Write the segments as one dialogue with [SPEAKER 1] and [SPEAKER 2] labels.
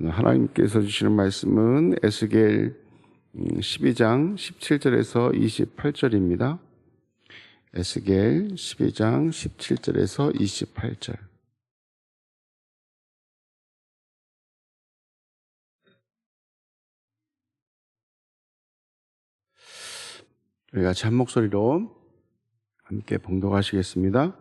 [SPEAKER 1] 오늘 하나님께서 주시는 말씀은 에스겔 12장 17절에서 28절입니다. 에스겔 12장 17절에서 28절. 우리 같이 한 목소리로 함께 봉독하시겠습니다.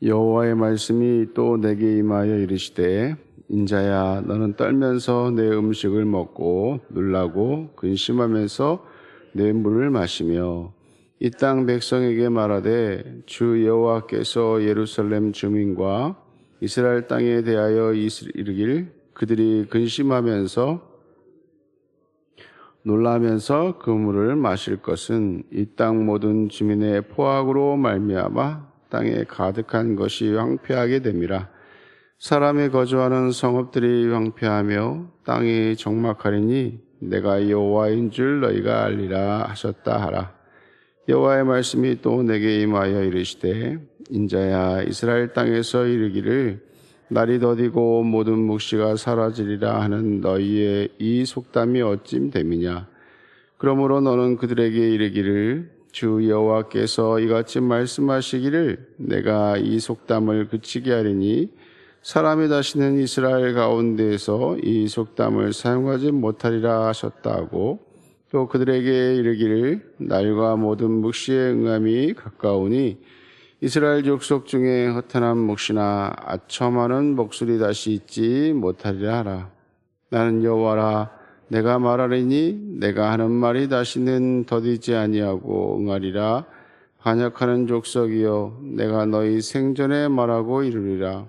[SPEAKER 1] 여호와의 말씀이 또 내게 임하여 이르시되 인자야 너는 떨면서 내 음식을 먹고 놀라고 근심하면서 내 물을 마시며 이 땅 백성에게 말하되 주 여호와께서 예루살렘 주민과 이스라엘 땅에 대하여 이르길 그들이 근심하면서 놀라면서 그 물을 마실 것은 이 땅 모든 주민의 포악으로 말미암아 땅에 가득한 것이 황폐하게 됨이라 사람이 거주하는 성읍들이 황폐하며 땅이 적막하리니 내가 여호와인 줄 너희가 알리라 하셨다 하라. 여호와의 말씀이 또 내게 임하여 이르시되 인자야 이스라엘 땅에서 이르기를 날이 더디고 모든 묵시가 사라지리라 하는 너희의 이 속담이 어찜 됨이냐? 그러므로 너는 그들에게 이르기를 주 여호와께서 이같이 말씀하시기를 내가 이 속담을 그치게 하리니 사람이 다시는 이스라엘 가운데에서 이 속담을 사용하지 못하리라 하셨다고 또 그들에게 이르기를 날과 모든 묵시의 응함이 가까우니 이스라엘 족속 중에 허탄한 몫이나 아첨하는 목소리 다시 있지 못하리라 하라. 나는 여호와라 내가 말하리니 내가 하는 말이 다시는 더디지 아니하고 응하리라. 반역하는 족속이여 내가 너희 생전에 말하고 이르리라.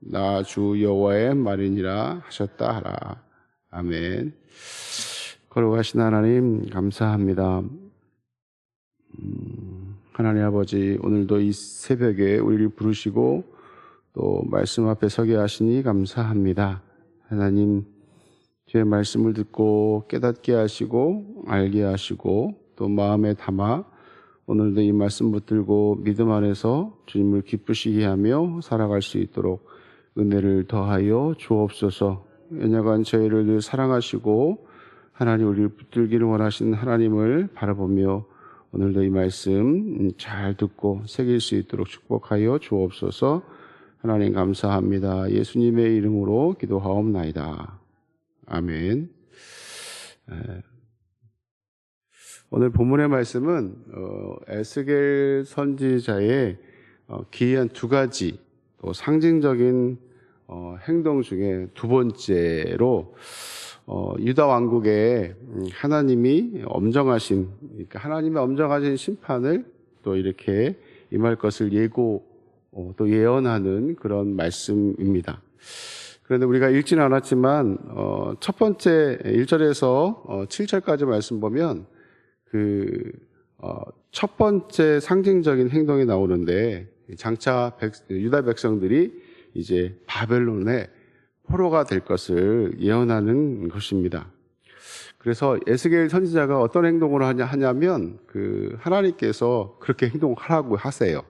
[SPEAKER 1] 나 주 여호와의 말이니라 하셨다 하라 아멘 걸어가신 하나님 감사합니다. 음, 하나님 아버지 오늘도 이 새벽에 우리를 부르시고 또 말씀 앞에 서게 하시니 감사합니다. 하나님 주의 말씀을 듣고 깨닫게 하시고 알게 하시고 또 마음에 담아 오늘도 이 말씀 붙들고 믿음 안에서 주님을 기쁘시게 하며 살아갈 수 있도록 은혜를 더하여 주옵소서. 연약한 저희를 늘 사랑하시고 하나님 우리를 붙들기를 원하시는 하나님을 바라보며 오늘도 이 말씀 잘 듣고 새길 수 있도록 축복하여 주옵소서. 하나님 감사합니다. 예수님의 이름으로 기도하옵나이다. 아멘. 오늘 본문의 말씀은 어, 에스겔 선지자의 어, 기이한 두 가지 또 상징적인 어, 행동 중에 두 번째로 어, 유다 왕국에 하나님이 엄정하신, 그러니까 하나님의 엄정하신 심판을 또 이렇게 임할 것을 예고, 어, 또 예언하는 그런 말씀입니다. 그런데 우리가 읽지는 않았지만, 어, 첫 번째 1절에서 어, 7절까지 말씀 보면, 그, 어, 첫 번째 상징적인 행동이 나오는데, 장차 백, 유다 백성들이 이제 바벨론에 포로가 될 것을 예언하는 것입니다. 그래서 에스겔 선지자가 어떤 행동을 하냐 하냐면 그 하나님께서 그렇게 행동하라고 하세요.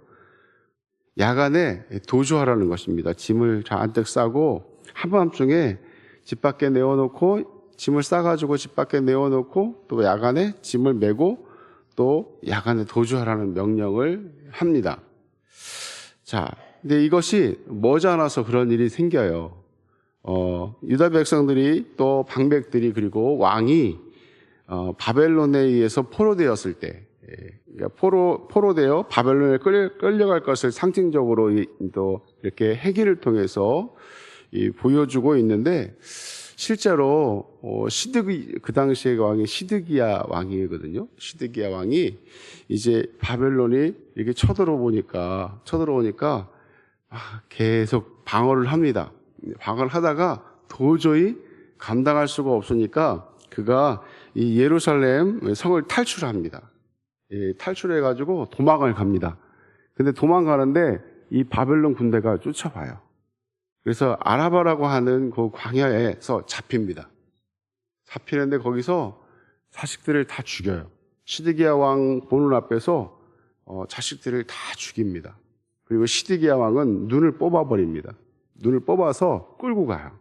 [SPEAKER 1] 야간에 도주하라는 것입니다. 짐을 잔뜩 싸고 한밤중에 집 밖에 내어놓고 짐을 싸가지고 집 밖에 내어놓고 또 야간에 짐을 메고 또 야간에 도주하라는 명령을 합니다. 자, 근데 이것이 머지않아서 그런 일이 생겨요. 어, 유다 백성들이 또 방백들이 그리고 왕이 어, 바벨론에 의해서 포로되었을 때, 예, 그러니까 포로 포로되어 바벨론에 끌려, 끌려갈 것을 상징적으로 이, 또 이렇게 해기를 통해서 이, 보여주고 있는데 실제로 어, 시드기 그 당시의 왕이 시드기야 왕이거든요. 시드기야 왕이 이제 바벨론이 이렇게 쳐들어보니까 쳐들어오니까 아, 계속 방어를 합니다. 방어를 하다가 도저히 감당할 수가 없으니까 그가 이 예루살렘 성을 탈출합니다. 예, 탈출해가지고 도망을 갑니다. 근데 도망가는데 이 바벨론 군대가 쫓아와요. 그래서 아라바라고 하는 그 광야에서 잡힙니다. 잡히는데 거기서 자식들을 다 죽여요. 시드기야 왕 보는 앞에서 어, 자식들을 다 죽입니다. 그리고 시드기야 왕은 눈을 뽑아버립니다. 눈을 뽑아서 끌고 가요.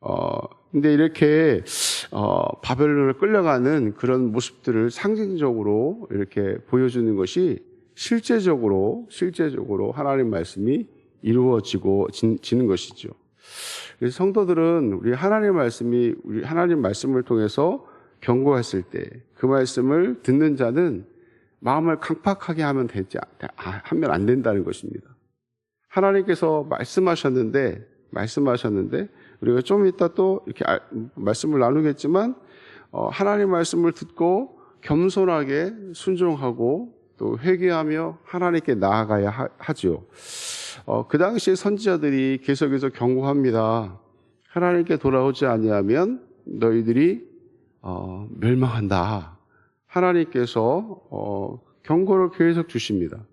[SPEAKER 1] 어, 근데 이렇게, 어, 바벨론을 끌려가는 그런 모습들을 상징적으로 이렇게 보여주는 것이 실제적으로, 실제적으로 하나님 말씀이 이루어지고 진, 지는 것이죠. 그래서 성도들은 우리 하나님 말씀이, 우리 하나님 말씀을 통해서 경고했을 때 그 말씀을 듣는 자는 마음을 강팍하게 하면 되지, 하면 안 된다는 것입니다. 하나님께서 말씀하셨는데, 말씀하셨는데, 우리가 좀 이따 또 이렇게 알- 말씀을 나누겠지만, 어, 하나님 말씀을 듣고 겸손하게 순종하고 또 회개하며 하나님께 나아가야 하, 하죠. 어, 그 당시에 선지자들이 계속해서 경고합니다. 하나님께 돌아오지 아니하면 너희들이 어, 멸망한다. 하나님께서 어, 경고를 계속 주십니다.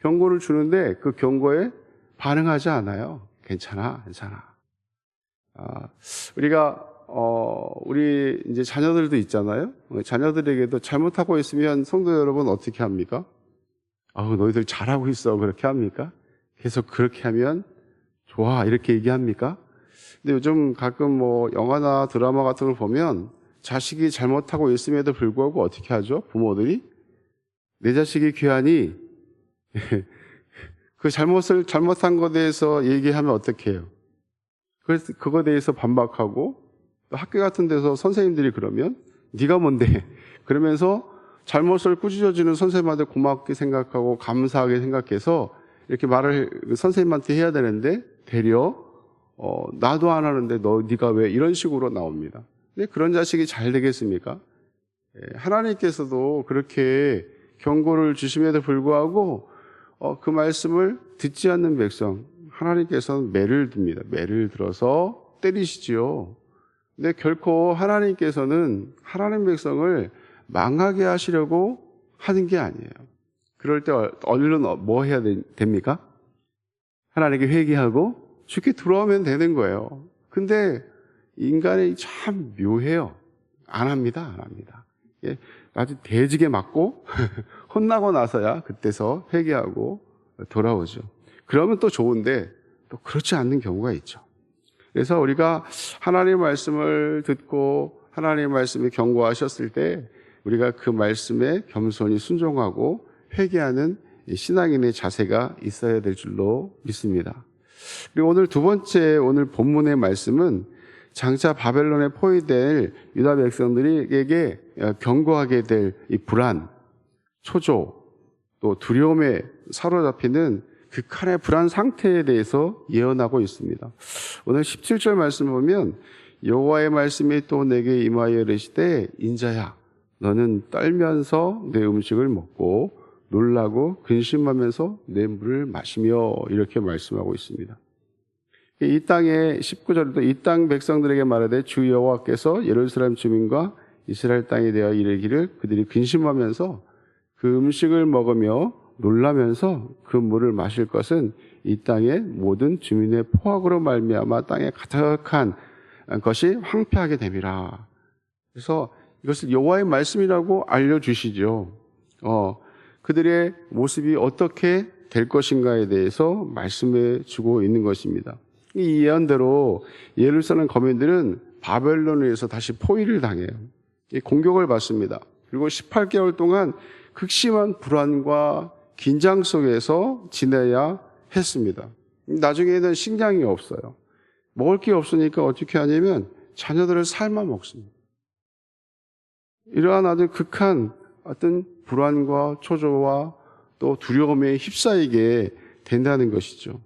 [SPEAKER 1] 경고를 주는데 그 경고에 반응하지 않아요. 괜찮아, 괜찮아. 아, 우리가 어, 우리 이제 자녀들도 있잖아요. 어, 자녀들에게도 잘못하고 있으면 성도 여러분 어떻게 합니까? 아우 너희들 잘하고 있어 그렇게 합니까? 계속 그렇게 하면 좋아 이렇게 얘기합니까? 근데 요즘 가끔 뭐 영화나 드라마 같은 걸 보면 자식이 잘못하고 있음에도 불구하고 어떻게 하죠? 부모들이 내 자식이 귀하니 그 잘못을 잘못한 것에 대해서 얘기하면 어떻게 해요? 그래서 그거에 대해서 반박하고 또 학교 같은 데서 선생님들이 그러면 네가 뭔데 그러면서 잘못을 꾸짖어주는 선생님한테 고맙게 생각하고 감사하게 생각해서 이렇게 말을 그 선생님한테 해야 되는데 되려 어, 나도 안 하는데 너 네가 왜 이런 식으로 나옵니다. 근데 그런 자식이 잘 되겠습니까? 예, 하나님께서도 그렇게 경고를 주심에도 불구하고 어, 그 말씀을 듣지 않는 백성 하나님께서는 매를 듭니다. 매를 들어서 때리시지요. 근데 결코 하나님께서는 하나님 백성을 망하게 하시려고 하는 게 아니에요. 그럴 때 얼른 뭐 해야 되- 됩니까? 하나님께 회개하고 죽게 들어오면 되는 거예요. 근데 인간이 참 묘해요. 안 합니다. 안 합니다. 예, 아주 대지게 맞고 혼나고 나서야 그때서 회개하고 돌아오죠. 그러면 또 좋은데 또 그렇지 않는 경우가 있죠. 그래서 우리가 하나님의 말씀을 듣고 하나님의 말씀이 경고하셨을 때 우리가 그 말씀에 겸손히 순종하고 회개하는 이 신앙인의 자세가 있어야 될 줄로 믿습니다. 그리고 오늘 두 번째 오늘 본문의 말씀은 장차 바벨론에 포위될 유다 백성들에게 경고하게 될 이 불안, 초조, 또 두려움에 사로잡히는 극한의 불안 상태에 대해서 예언하고 있습니다. 오늘 17절 말씀 보면 여호와의 말씀이 또 내게 임하여 이르시되 인자야 너는 떨면서 내 음식을 먹고 놀라고 근심하면서 내 물을 마시며 이렇게 말씀하고 있습니다. 이 땅의 19절에도 이땅 백성들에게 말하되 주 여호와께서 예루살렘 주민과 이스라엘 땅에 대하여 이르기를 그들이 근심하면서 그 음식을 먹으며 놀라면서 그 물을 마실 것은 이 땅의 모든 주민의 포악으로 말미암아 땅에 가득한 것이 황폐하게 됨이라. 그래서 이것을 여호와의 말씀이라고 알려주시죠. 어, 그들의 모습이 어떻게 될 것인가에 대해서 말씀해 주고 있는 것입니다. 이 예언대로 예루살렘 거민들은 바벨론에 의해서 다시 포위를 당해요. 이 공격을 받습니다. 그리고 18개월 동안 극심한 불안과 긴장 속에서 지내야 했습니다. 나중에는 식량이 없어요. 먹을 게 없으니까 어떻게 하냐면 자녀들을 삶아 먹습니다. 이러한 아주 극한 어떤 불안과 초조와 또 두려움에 휩싸이게 된다는 것이죠.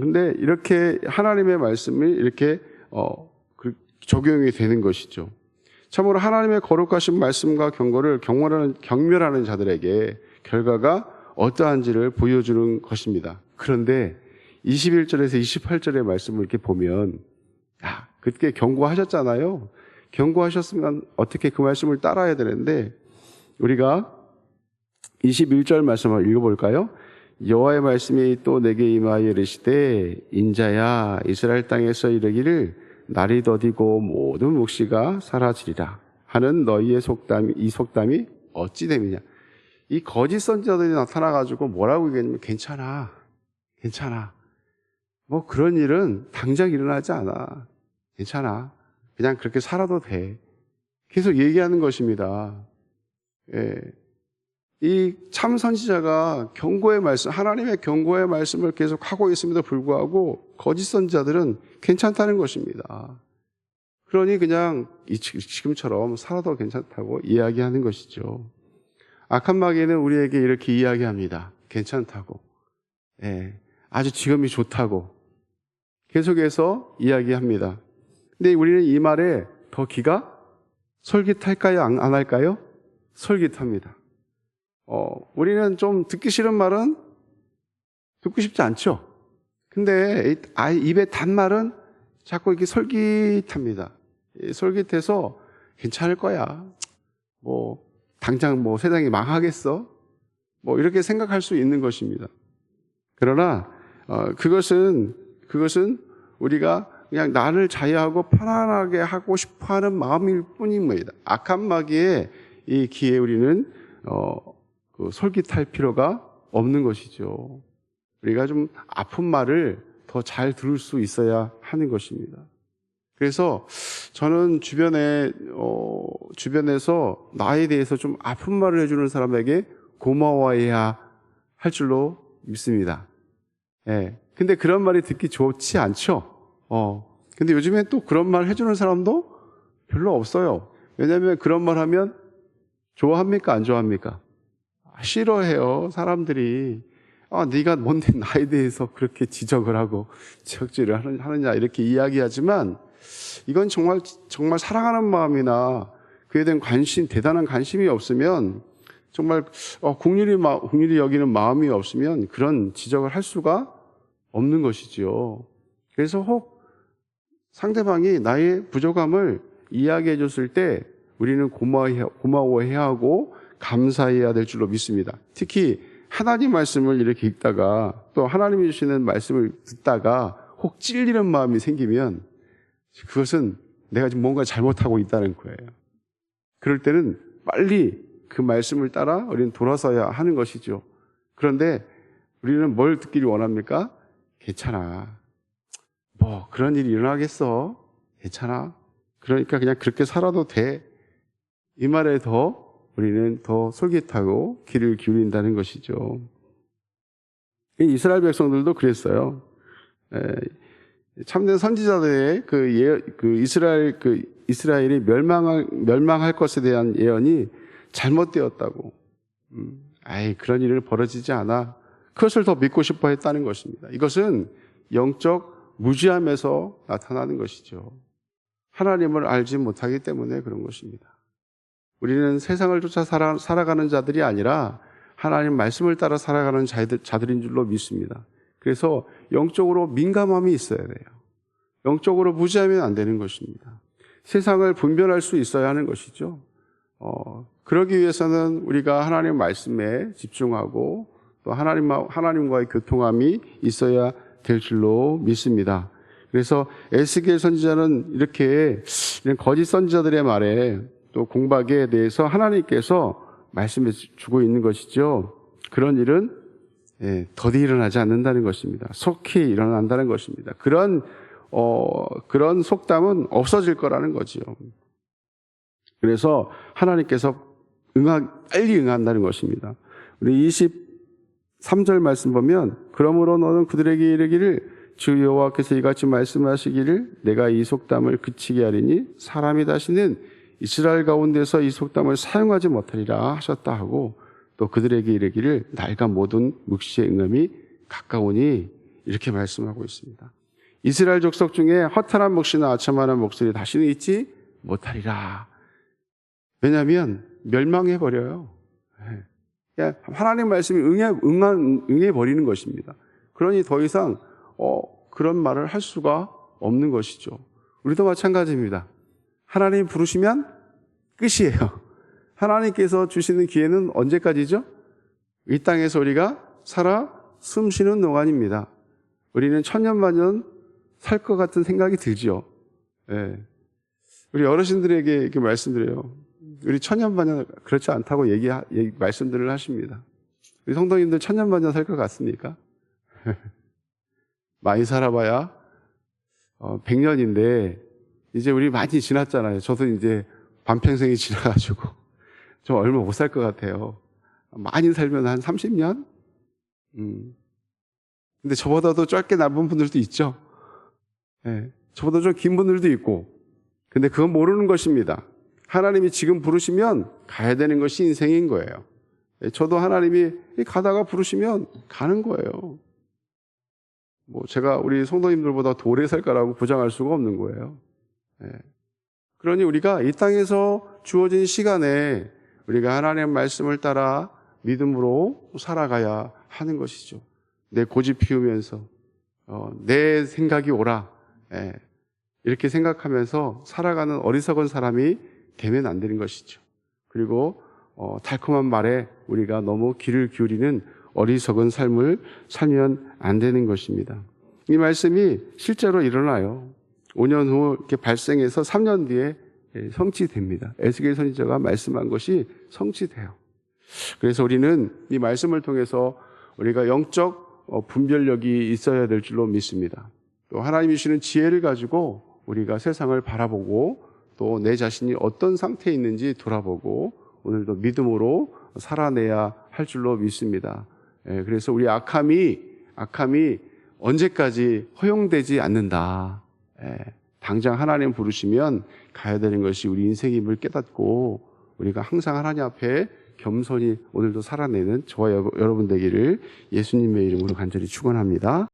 [SPEAKER 1] 근데 이렇게 하나님의 말씀이 이렇게 어, 그 적용이 되는 것이죠. 참으로 하나님의 거룩하신 말씀과 경고를 경멸하는, 경멸하는 자들에게 결과가 어떠한지를 보여주는 것입니다. 그런데 21절에서 28절의 말씀을 이렇게 보면, 야, 그때 경고하셨잖아요. 경고하셨으면 어떻게 그 말씀을 따라야 되는데 우리가 21절 말씀을 읽어볼까요? 여호와의 말씀이 또 내게 임하여 이르시되 인자야 이스라엘 땅에서 이르기를 날이 더디고 모든 묵시가 사라지리라 하는 너희의 속담이 이 속담이 어찌 됨이냐? 이 거짓 선지자들이 나타나 가지고 뭐라고 얘기하냐면 괜찮아 괜찮아. 뭐 그런 일은 당장 일어나지 않아. 괜찮아. 그냥 그렇게 살아도 돼. 계속 얘기하는 것입니다. 예. 이 참 선지자가 경고의 말씀, 하나님의 경고의 말씀을 계속 하고 있음에도 불구하고 거짓 선지자들은 괜찮다는 것입니다. 그러니 그냥 이 지금처럼 살아도 괜찮다고 이야기하는 것이죠. 악한 마귀는 우리에게 이렇게 이야기합니다. 괜찮다고. 예. 아주 지금이 좋다고. 계속해서 이야기합니다. 근데 우리는 이 말에 더 기가 솔깃할까요? 안, 안 할까요? 솔깃합니다. 어, 우리는 좀 듣기 싫은 말은 듣고 싶지 않죠. 근데 아, 입에 단 말은 자꾸 이렇게 솔깃합니다. 솔깃해서 괜찮을 거야. 뭐 당장 뭐 세상이 망하겠어? 뭐 이렇게 생각할 수 있는 것입니다. 그러나 어, 그것은 그것은 우리가 그냥 나를 자유하고 편안하게 하고 싶어하는 마음일 뿐입니다. 악한 마귀의 이 기에 우리는 어, 그 솔깃할 필요가 없는 것이죠. 우리가 좀 아픈 말을 더 잘 들을 수 있어야 하는 것입니다. 그래서 저는 주변에 어, 주변에서 나에 대해서 좀 아픈 말을 해주는 사람에게 고마워해야 할 줄로 믿습니다. 예. 근데 그런 말이 듣기 좋지 않죠. 어. 근데 요즘에 또 그런 말 해주는 사람도 별로 없어요. 왜냐하면 그런 말 하면 좋아합니까? 안 좋아합니까? 싫어해요. 사람들이. 아, 네가 뭔데 나에 대해서 그렇게 지적을 하고 지적질을 하느냐 이렇게 이야기하지만 이건 정말 정말 사랑하는 마음이나 그에 대한 관심 대단한 관심이 없으면 정말 어, 국률이 마, 국률이 여기는 마음이 없으면 그런 지적을 할 수가 없는 것이지요. 그래서 혹 상대방이 나의 부족함을 이야기해 줬을 때 우리는 고마워해, 고마워해야 하고 감사해야 될 줄로 믿습니다. 특히 하나님 말씀을 이렇게 읽다가 또 하나님이 주시는 말씀을 듣다가 혹 찔리는 마음이 생기면 그것은 내가 지금 뭔가 잘못하고 있다는 거예요. 그럴 때는 빨리 그 말씀을 따라 우리는 돌아서야 하는 것이죠. 그런데 우리는 뭘 듣기를 원합니까? 괜찮아. 뭐 그런 일이 일어나겠어? 괜찮아. 그러니까 그냥 그렇게 살아도 돼. 이 말에 더 우리는 더 솔깃하고 귀를 기울인다는 것이죠. 이스라엘 백성들도 그랬어요. 참된 선지자들의 그, 예, 그 이스라엘 그 이스라엘이 멸망할 멸망할 것에 대한 예언이 잘못되었다고. 음, 아이 그런 일을 벌어지지 않아. 그것을 더 믿고 싶어 했다는 것입니다. 이것은 영적 무지함에서 나타나는 것이죠. 하나님을 알지 못하기 때문에 그런 것입니다. 우리는 세상을 쫓아 살아, 살아가는 자들이 아니라 하나님 말씀을 따라 살아가는 자들, 자들인 줄로 믿습니다. 그래서 영적으로 민감함이 있어야 돼요. 영적으로 무지하면 안 되는 것입니다. 세상을 분별할 수 있어야 하는 것이죠. 어, 그러기 위해서는 우리가 하나님 말씀에 집중하고 또 하나님, 하나님과의 교통함이 있어야 될 줄로 믿습니다. 그래서 에스겔 선지자는 이렇게 거짓 선지자들의 말에 또 공박에 대해서 하나님께서 말씀해 주고 있는 것이죠. 그런 일은 예, 더디 일어나지 않는다는 것입니다. 속히 일어난다는 것입니다. 그런 어, 그런 속담은 없어질 거라는 거지요. 그래서 하나님께서 응하, 빨리 응한다는 것입니다. 우리 23절 말씀 보면 그러므로 너는 그들에게 이르기를 주 여호와께서 이같이 말씀하시기를 내가 이 속담을 그치게 하리니 사람이 다시는 이스라엘 가운데서 이 속담을 사용하지 못하리라 하셨다 하고 또 그들에게 이르기를 날과 모든 묵시의 응음이 가까우니 이렇게 말씀하고 있습니다. 이스라엘 족속 중에 허탈한 묵시나 아첨하는 목소리 다시는 있지 못하리라. 왜냐하면 멸망해 버려요. 예. 하나님 말씀이 응해 응한 응해 버리는 것입니다. 그러니 더 이상 어, 그런 말을 할 수가 없는 것이죠. 우리도 마찬가지입니다. 하나님 부르시면 끝이에요. 하나님께서 주시는 기회는 언제까지죠? 이 땅에서 우리가 살아 숨 쉬는 동안입니다. 우리는 천년만년 살 것 같은 생각이 들죠. 예. 우리 어르신들에게 이렇게 말씀드려요. 우리 천년만년 그렇지 않다고 얘기, 얘기 말씀들을 하십니다. 우리 성도님들 천년만년 살 것 같습니까? 많이 살아봐야 어, 100년인데 이제 우리 많이 지났잖아요. 저도 이제 반평생이 지나가지고 좀 얼마 못 살 것 같아요. 많이 살면 한 30년? 음. 근데 저보다도 짧게 남은 분들도 있죠. 예. 저보다 좀 긴 분들도 있고. 근데 그건 모르는 것입니다. 하나님이 지금 부르시면 가야 되는 것이 인생인 거예요. 예, 저도 하나님이 가다가 부르시면 가는 거예요. 뭐 제가 우리 성도님들보다 더 오래 살 거라고 보장할 수가 없는 거예요. 예. 그러니 우리가 이 땅에서 주어진 시간에 우리가 하나님의 말씀을 따라 믿음으로 살아가야 하는 것이죠. 내 고집 피우면서 어, 내 생각이 옳아 예. 이렇게 생각하면서 살아가는 어리석은 사람이 되면 안 되는 것이죠. 그리고 어, 달콤한 말에 우리가 너무 귀를 기울이는 어리석은 삶을 살면 안 되는 것입니다. 이 말씀이 실제로 일어나요. 5년 후 이렇게 발생해서 3년 뒤에 예, 성취됩니다. 에스겔 선지자가 말씀한 것이 성취돼요. 그래서 우리는 이 말씀을 통해서 우리가 영적 어, 분별력이 있어야 될 줄로 믿습니다. 또 하나님이 주시는 지혜를 가지고 우리가 세상을 바라보고 또 내 자신이 어떤 상태에 있는지 돌아보고 오늘도 믿음으로 살아내야 할 줄로 믿습니다. 예, 그래서 우리 악함이 악함이 언제까지 허용되지 않는다. 예, 당장 하나님 부르시면 가야 되는 것이 우리 인생임을 깨닫고 우리가 항상 하나님 앞에 겸손히 오늘도 살아내는 저와 여- 여러분 되기를 예수님의 이름으로 간절히 축원합니다.